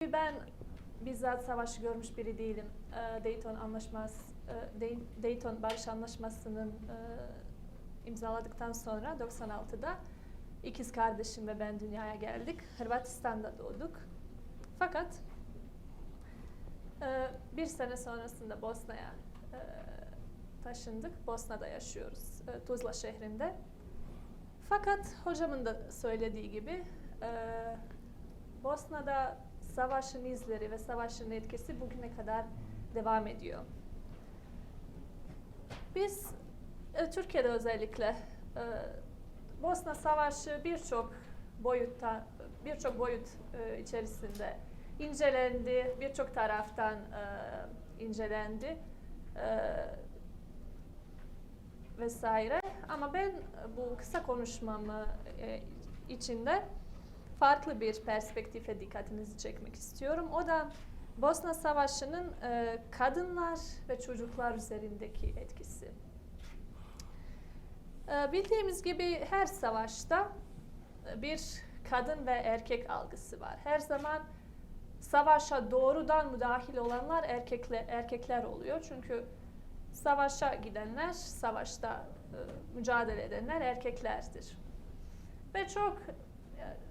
Ben bizzat savaşı görmüş biri değilim. Ee, Dayton Anlaşması, e, Day- Dayton Barış Anlaşması'nın e, imzaladıktan sonra 96'da ikiz kardeşim ve ben dünyaya geldik. Hırvatistan'da doğduk. Fakat e, bir sene sonrasında Bosna'ya taşındık. Bosna'da yaşıyoruz, Tuzla şehrinde. Fakat hocamın da söylediği gibi Bosna'da savaşın izleri ve savaşın etkisi bugüne kadar devam ediyor. Biz e, Türkiye'de özellikle e, Bosna Savaşı birçok boyutta birçok boyut e, içerisinde incelendi, birçok taraftan incelendi e, vesaire. Ama ben bu kısa konuşmamı e, içinde farklı bir perspektife dikkatinizi çekmek istiyorum. O da Bosna Savaşı'nın e, kadınlar ve çocuklar üzerindeki etkisi. E, bildiğimiz gibi her savaşta e, bir kadın ve erkek algısı var. Her zaman savaşa doğrudan müdahil olanlar erkekler, erkekler oluyor. Çünkü savaşa gidenler, savaşta e, mücadele edenler erkeklerdir. Ve çok e,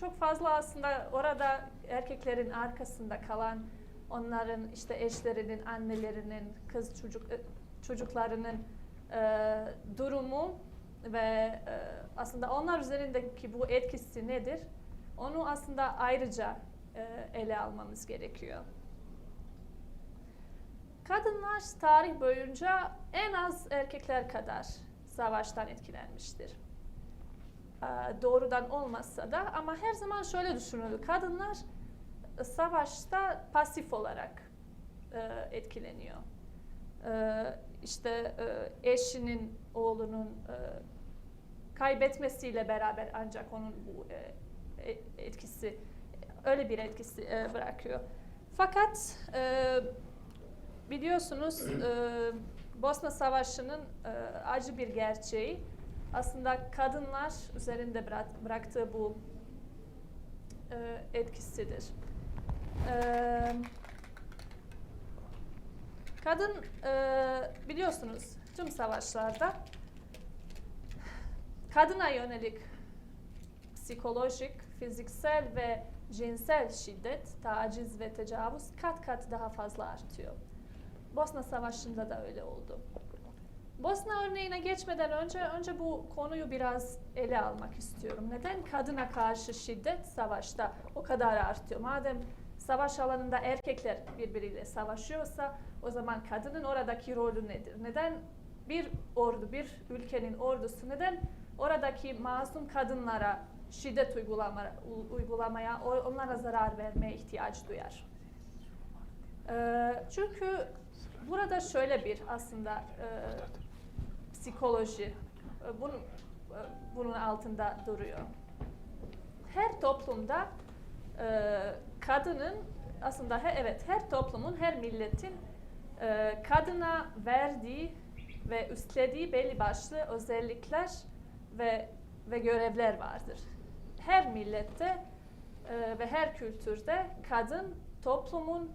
çok fazla aslında orada erkeklerin arkasında kalan onların işte eşlerinin, annelerinin, kız çocuk e, çocuklarının e, durumu ve e, aslında onlar üzerindeki bu etkisi nedir? Onu aslında ayrıca e, ele almamız gerekiyor. Kadınlar tarih boyunca en az erkekler kadar savaştan etkilenmiştir. Ee, Doğrudan olmasa da ama her zaman şöyle düşünülür. Kadınlar e, savaşta pasif olarak e, etkileniyor. Ee, İşte e, eşinin, oğlunun e, kaybetmesiyle beraber ancak onun bu e, e- etkisi, öyle bir etkisi e, bırakıyor. Fakat e, biliyorsunuz e, Bosna Savaşı'nın e, acı bir gerçeği aslında kadınlar üzerinde bırak- bıraktığı bu e, etkisidir. E, kadın e, biliyorsunuz tüm savaşlarda kadına yönelik psikolojik, fiziksel ve cinsel şiddet, taciz ve tecavüz kat kat daha fazla artıyor. Bosna Savaşı'nda da öyle oldu. Bosna örneğine geçmeden önce önce bu konuyu biraz ele almak istiyorum. Neden kadına karşı şiddet savaşta o kadar artıyor? Madem savaş alanında erkekler birbiriyle savaşıyorsa o zaman kadının oradaki rolü nedir? Neden bir ordu, bir ülkenin ordusu neden oradaki masum kadınlara şiddet uygulama, uygulamaya, onlara zarar vermeye ihtiyaç duyar? Ee, çünkü burada şöyle bir aslında e, psikoloji e, bunun, e, bunun altında duruyor. Her toplumda e, kadının aslında he, evet her toplumun, her milletin kadına verdiği ve üstlediği belli başlı özellikler ve ve görevler vardır. Her millette ve her kültürde kadın toplumun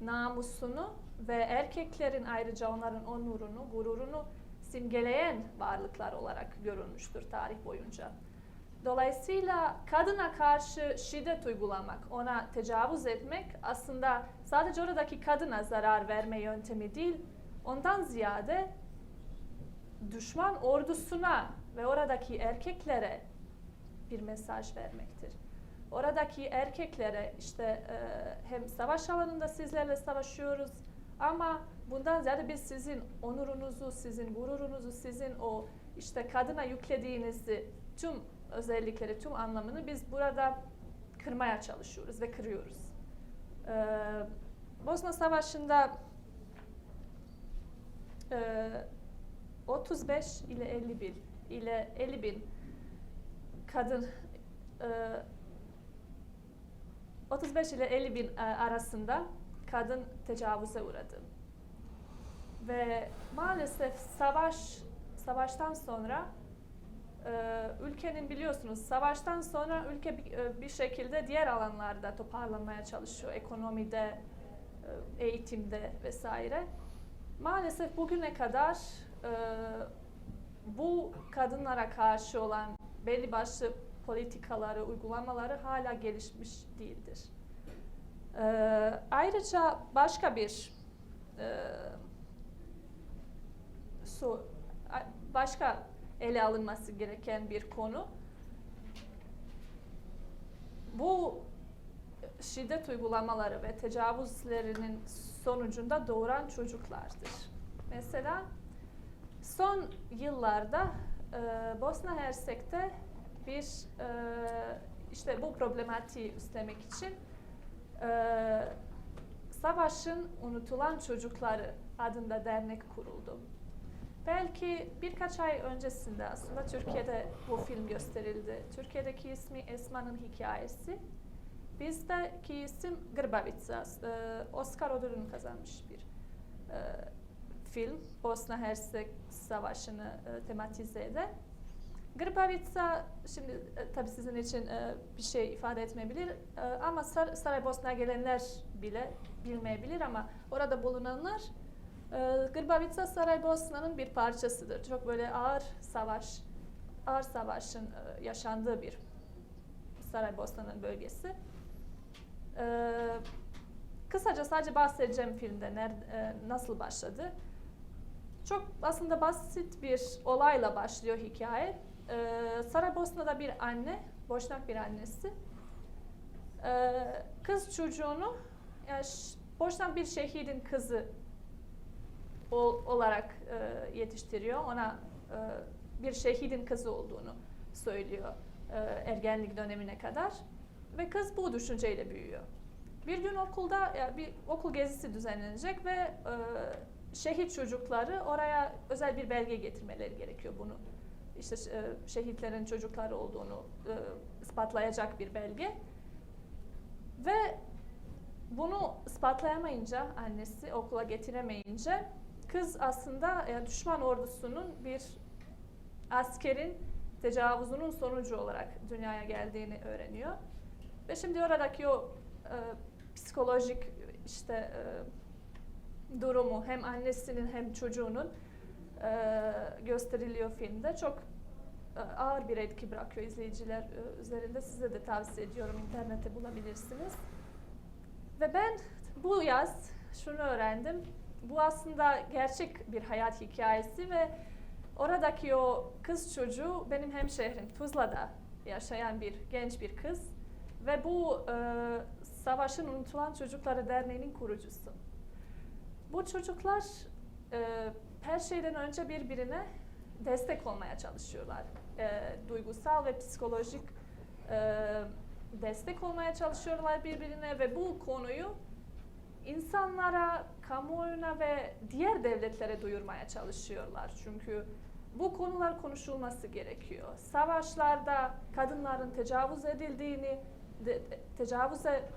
namusunu ve erkeklerin ayrıca onların onurunu, gururunu simgeleyen varlıklar olarak görülmüştür tarih boyunca. Dolayısıyla kadına karşı şiddet uygulamak, ona tecavüz etmek aslında sadece oradaki kadına zarar verme yöntemi değil, ondan ziyade düşman ordusuna ve oradaki erkeklere bir mesaj vermektir. Oradaki erkeklere işte hem savaş alanında sizlerle savaşıyoruz ama bundan ziyade biz sizin onurunuzu, sizin gururunuzu, sizin o işte kadına yüklediğinizi tüm özellikleri, tüm anlamını biz burada kırmaya çalışıyoruz ve kırıyoruz. Ee, Bosna Savaşı'nda e, 35 ile 50 bin ile 50 bin kadın e, 35 ile 50 bin e, arasında kadın tecavüze uğradı. Ve maalesef savaş savaştan sonra e, ülke ülkenin biliyorsunuz savaştan sonra ülke e, bir şekilde diğer alanlarda toparlanmaya çalışıyor. Ekonomide, e, eğitimde vesaire. Maalesef bugüne kadar bu kadınlara karşı olan belli başlı politikaları, uygulamaları hala gelişmiş değildir. E, ayrıca başka bir e, başka ele alınması gereken bir konu. Bu şiddet uygulamaları ve tecavüzlerinin sonucunda doğuran çocuklardır. Mesela son yıllarda e, Bosna Hersek'te bir e, işte bu problematiği üstlemek için e, Savaşın Unutulan Çocukları adında dernek kuruldu. Belki birkaç ay öncesinde aslında Türkiye'de bu film gösterildi. Türkiye'deki ismi Esma'nın hikayesi. Bizdeki isim Grbavica. Ee, Oscar ödülünü kazanmış bir e, film. Bosna Hersek Savaşı'nı e, tematize eden. Grbavica şimdi e, tabii sizin için e, bir şey ifade etmeyebilir e, ama Sar Saraybosna'ya gelenler bile bilmeyebilir ama orada bulunanlar Grbavica Saraybosna'nın bir parçasıdır. Çok böyle ağır savaş, ağır savaşın yaşandığı bir Saraybosna'nın bölgesi. Kısaca sadece bahsedeceğim filmde nasıl başladı. Çok aslında basit bir olayla başlıyor hikaye. Ee, Saraybosna'da bir anne, boşnak bir annesi, ee, kız çocuğunu, yani boşnak bir şehidin kızı ol- olarak e, yetiştiriyor. Ona e, bir şehidin kızı olduğunu söylüyor e, ergenlik dönemine kadar. Ve kız bu düşünceyle büyüyor. Bir gün okulda ya bir okul gezisi düzenlenecek ve e, şehit çocukları oraya özel bir belge getirmeleri gerekiyor bunu. İşte e, şehitlerin çocukları olduğunu e, ispatlayacak bir belge. Ve bunu ispatlayamayınca annesi okula getiremeyince kız aslında e, düşman ordusunun bir askerin tecavüzünün sonucu olarak dünyaya geldiğini öğreniyor. Ve şimdi oradaki o e, psikolojik işte e, durumu hem annesinin hem çocuğunun gösteriliyor filmde. Çok e, ağır bir etki bırakıyor izleyiciler e, üzerinde. Size de tavsiye ediyorum. internette bulabilirsiniz. Ve ben bu yaz şunu öğrendim. Bu aslında gerçek bir hayat hikayesi ve oradaki o kız çocuğu benim hemşehrim Tuzla'da yaşayan bir genç bir kız ve bu e, Savaşın Unutulan Çocukları Derneği'nin kurucusu. Bu çocuklar e, her şeyden önce birbirine destek olmaya çalışıyorlar. E, duygusal ve psikolojik e, destek olmaya çalışıyorlar birbirine ve bu konuyu insanlara, kamuoyuna ve diğer devletlere duyurmaya çalışıyorlar. Çünkü bu konular konuşulması gerekiyor. Savaşlarda kadınların tecavüz edildiğini, de, tecavüze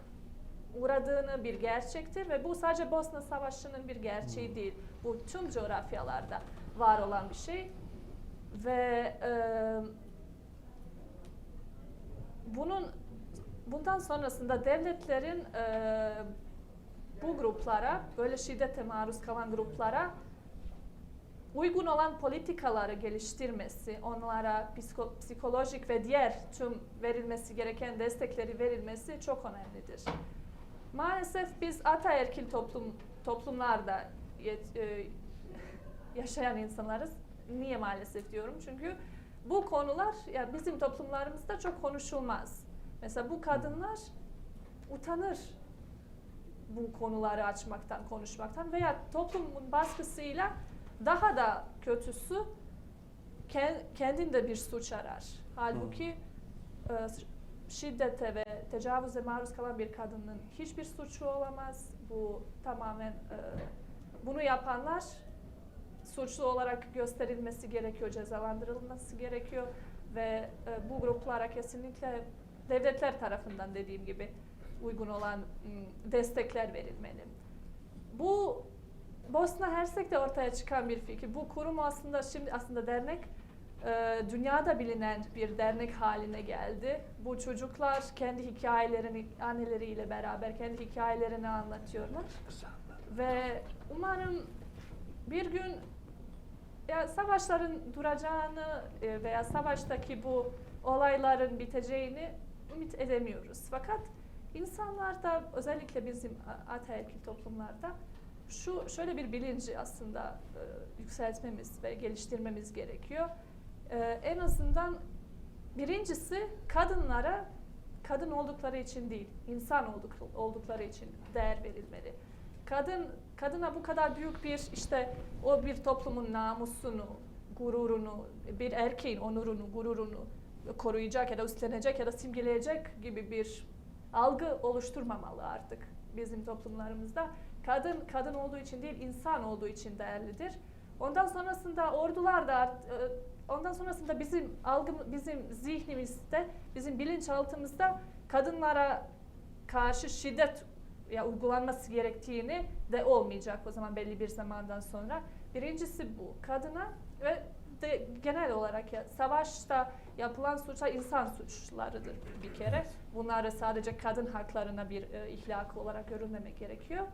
uğradığını bir gerçektir ve bu sadece Bosna Savaşı'nın bir gerçeği değil. Bu tüm coğrafyalarda var olan bir şey ve e, bunun bundan sonrasında devletlerin e, bu gruplara, böyle şiddete maruz kalan gruplara uygun olan politikaları geliştirmesi, onlara psiko- psikolojik ve diğer tüm verilmesi gereken destekleri verilmesi çok önemlidir. Maalesef biz ataerkil toplum toplumlarda yet- e, yaşayan insanlarız. Niye maalesef diyorum? Çünkü bu konular ya bizim toplumlarımızda çok konuşulmaz. Mesela bu kadınlar utanır bu konuları açmaktan, konuşmaktan veya toplumun baskısıyla daha da kötüsü ken- kendinde bir suç arar. Halbuki e, şiddete ve tecavüze maruz kalan bir kadının hiçbir suçu olamaz. Bu tamamen e, bunu yapanlar suçlu olarak gösterilmesi gerekiyor, cezalandırılması gerekiyor ve e, bu gruplara kesinlikle devletler tarafından dediğim gibi uygun olan m, destekler verilmeli. Bu Bosna Hersek'te ortaya çıkan bir fikir. Bu kurum aslında şimdi aslında dernek e, dünyada bilinen bir dernek haline geldi. Bu çocuklar kendi hikayelerini anneleriyle beraber kendi hikayelerini anlatıyorlar. Ve umarım bir gün ya savaşların duracağını e, veya savaştaki bu olayların biteceğini ümit edemiyoruz. Fakat insanlarda özellikle bizim ataerkil toplumlarda şu şöyle bir bilinci aslında e, yükseltmemiz ve geliştirmemiz gerekiyor. E, en azından birincisi kadınlara kadın oldukları için değil, insan olduk, oldukları için değer verilmeli. Kadın kadına bu kadar büyük bir işte o bir toplumun namusunu, gururunu, bir erkeğin onurunu, gururunu koruyacak ya da üstlenecek ya da simgeleyecek gibi bir algı oluşturmamalı artık bizim toplumlarımızda. Kadın kadın olduğu için değil, insan olduğu için değerlidir. Ondan sonrasında ordular da ondan sonrasında bizim algı bizim zihnimizde, bizim bilinçaltımızda kadınlara karşı şiddet ya uygulanması gerektiğini de olmayacak o zaman belli bir zamandan sonra. Birincisi bu. Kadına ve de genel olarak ya savaşta yapılan suçlar insan suçlarıdır bir kere. Bunları sadece kadın haklarına bir e, ihlak olarak görülmemek gerekiyor.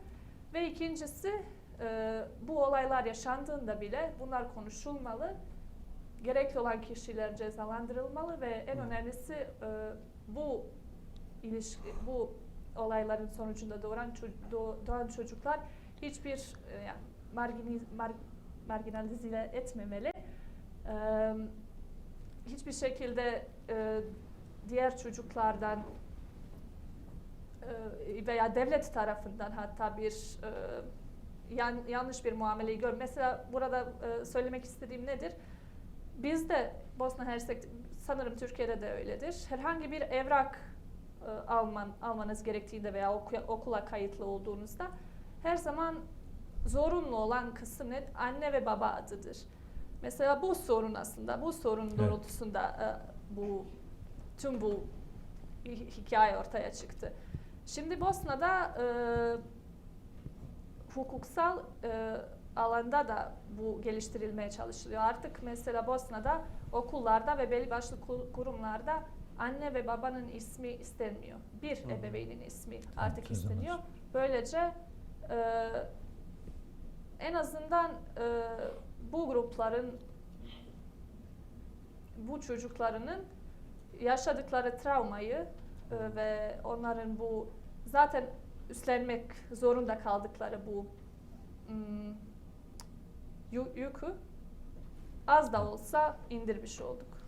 Ve ikincisi e, bu olaylar yaşandığında bile bunlar konuşulmalı. Gerekli olan kişiler cezalandırılmalı ve en önemlisi e, bu ilişki bu olayların sonucunda doğan doğan çocuklar hiçbir e, yani mar, marginalize etmemeli. Eee, hiçbir şekilde e, diğer çocuklardan e, veya devlet tarafından hatta bir e, yan, yanlış bir muameleyi gör. Mesela burada e, söylemek istediğim nedir? Bizde Bosna Hersek sanırım Türkiye'de de öyledir. Herhangi bir evrak e, alman almanız gerektiğinde veya oku- okula kayıtlı olduğunuzda her zaman zorunlu olan kısım ne? Anne ve baba adıdır. Mesela bu sorun aslında, bu sorun doğrultusunda e, bu tüm bu hi- hikaye ortaya çıktı. Şimdi Bosna'da e, hukuksal e, alanda da bu geliştirilmeye çalışılıyor. Artık mesela Bosna'da okullarda ve belli başlı kurumlarda anne ve babanın ismi istenmiyor. Bir Hı ebeveynin ismi artık güzel isteniyor. Böylece e, en azından e, bu grupların bu çocuklarının yaşadıkları travmayı e, ve onların bu zaten üstlenmek zorunda kaldıkları bu yu- yükü az da olsa indirmiş olduk.